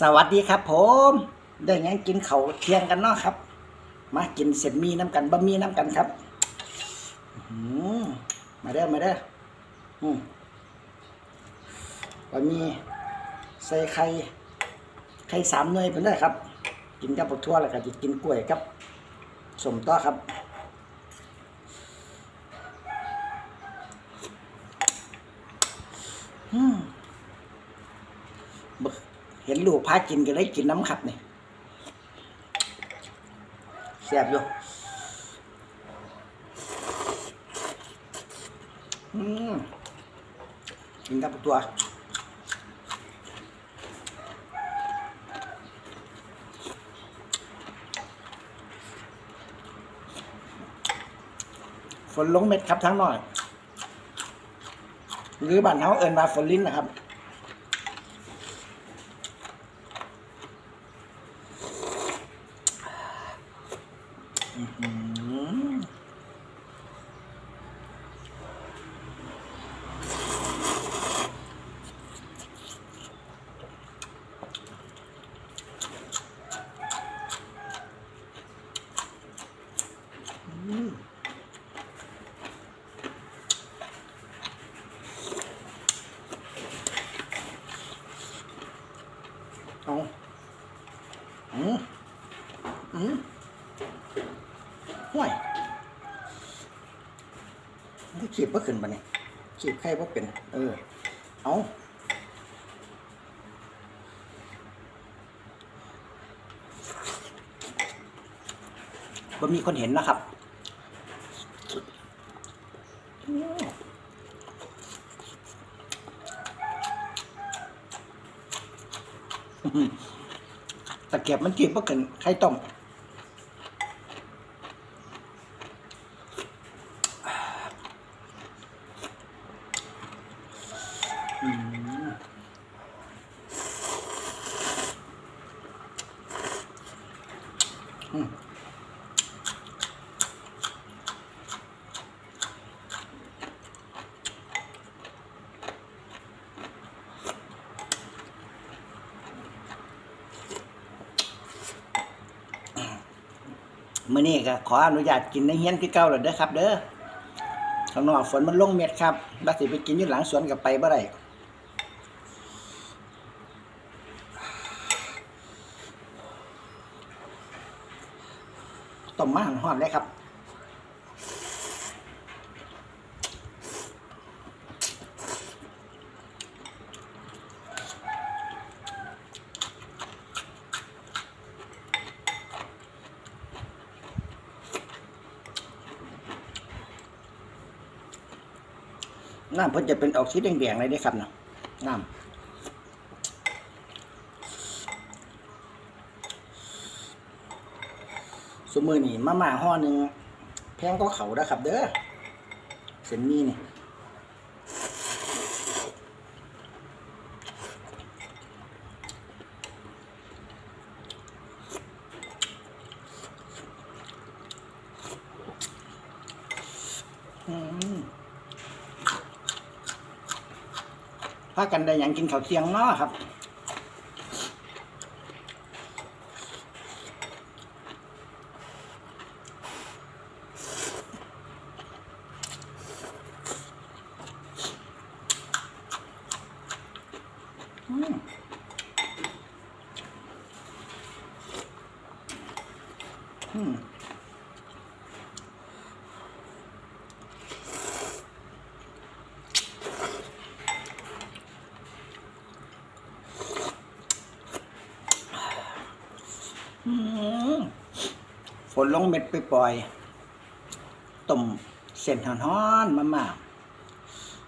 สวัสดีครับผมได้ยังกินเขาเที่ยงกันเนาะครับ มากินเสร็จมีน้ำกันบะหมี่น้ำกันครับมาเด้อมาเด้อบะหมี่ใส่ไข่ไข่สามหน่วยไปเลยครับ กินกับผักทั่วแล้วก็จะกินกล้วยครับสมต่อครับอืม เห็นลูกพากินก็ได้กินน้ำขับนี่แซ่บอยู่อืมกินกับตัว ฝนลงเม็ดครับทั้งหน่อย หรือบ้านเฮาเอินมาฝนลิ้นนะครับ อืมอืมเอาอืมอืม ห่วยนี่ ขีบว่าขึ้นปะเนี่ยขีบไข่ว่าเป็น เออ เอาบ่มีคนเห็นนะครับตะเกียบมันขีบว่าขึ้นไข่ต้ม อืมมื่อนี้ก็ขออนุญาตกินในเฮียนคือเก่าแล้วเด้อครับ เด้อข้างนอกฝนมันลงเม็ดครับบัดสิไปกินอยู่หลังสวนกับไปบ่ได้ ต้มมาหอมเลยครับน้ำเพิ่นจะเป็นออกสีแดงๆเลยเด้ครับเนาะน้ำ สมือนี่มาม่าห่อหนึ่งแพงก็เขาแล้วครับ เด้อเส้นมีนี่พากันได้หยังกินข้าวเที่ยงเนาะครับ อืมฝนลงเม็ดไปปล่อยต้มเส้นหอนๆมาม่า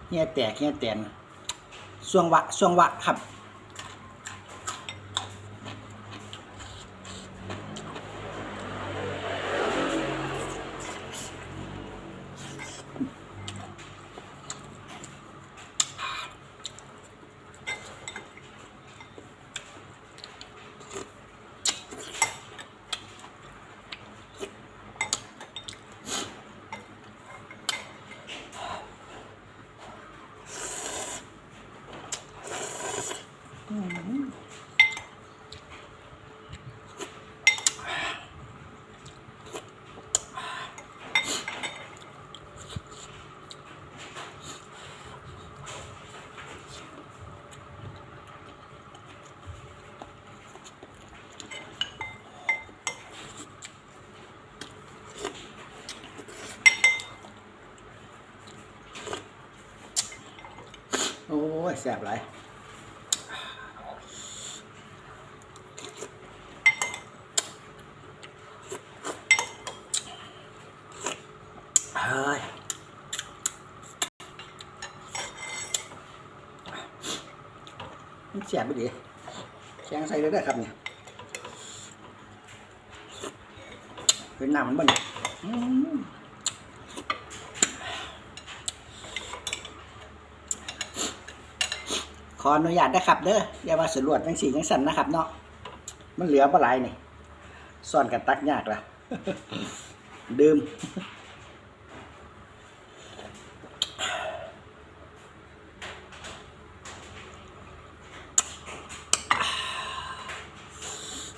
เฮียแตกเฮียแตน สวงวะสวงวะครับ อ แซ่บหลายเฮ้ยมันแซ่บไปดิแข็งใส่เลยได้ครับเนี่ยเป็นน้ำมันบ่เนี่ยอืม ขออนุญาตนะครับ เด้ออย่าว่าสรวดจังสี่จังสันนะครับเนาะมันเหลือปลาไหลายนี่ซ่อนกันตักยากละดื่ม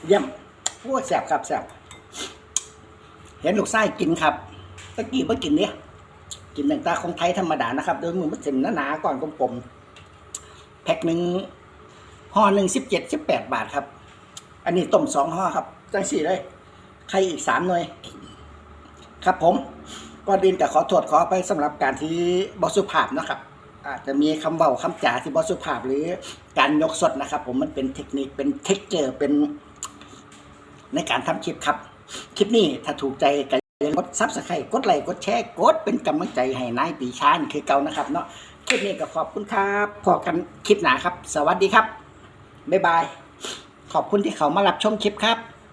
เยี่ยมโอ้แสบครับแสบเห็นลูกไส้กินครับตะกี้เ่กินเนี่ยกินแต่งตาของไทยธรรมดานะครับ โดยมือมันเส้นหนาๆก่อนกลมๆ แพ็คหนึ่งห่อหนึ่งสิบเจ็ดสิบแปดบาทครับ อันนี้ต้มสองห่อครับจังสี่เลยไข่อีกสามหน่วย ครับผมก่อนอื่นแต่ขอโทษขอไปสำหรับการที่บอสุภาพนะครับ อาจจะมีคำเบาคำจ่าที่บอสุภาพหรือการยกสดนะครับ ผมมันเป็นเทคนิคเป็นเทคเจอร์เป็น ในการทำคลิปครับ คลิปนี้ถ้าถูกใจก็อย่าลืมกดซับสไครต์กดไลค์กดแชร์กดเป็นกำลังใจให้นายปีชาญคือเก่านะครับเนาะ คลิปนี้ก็ขอบคุณครับพอกันคลิปหนาครับ สวัสดีครับ บ๊ายบาย ขอบคุณที่เขามารับชมคลิปครับ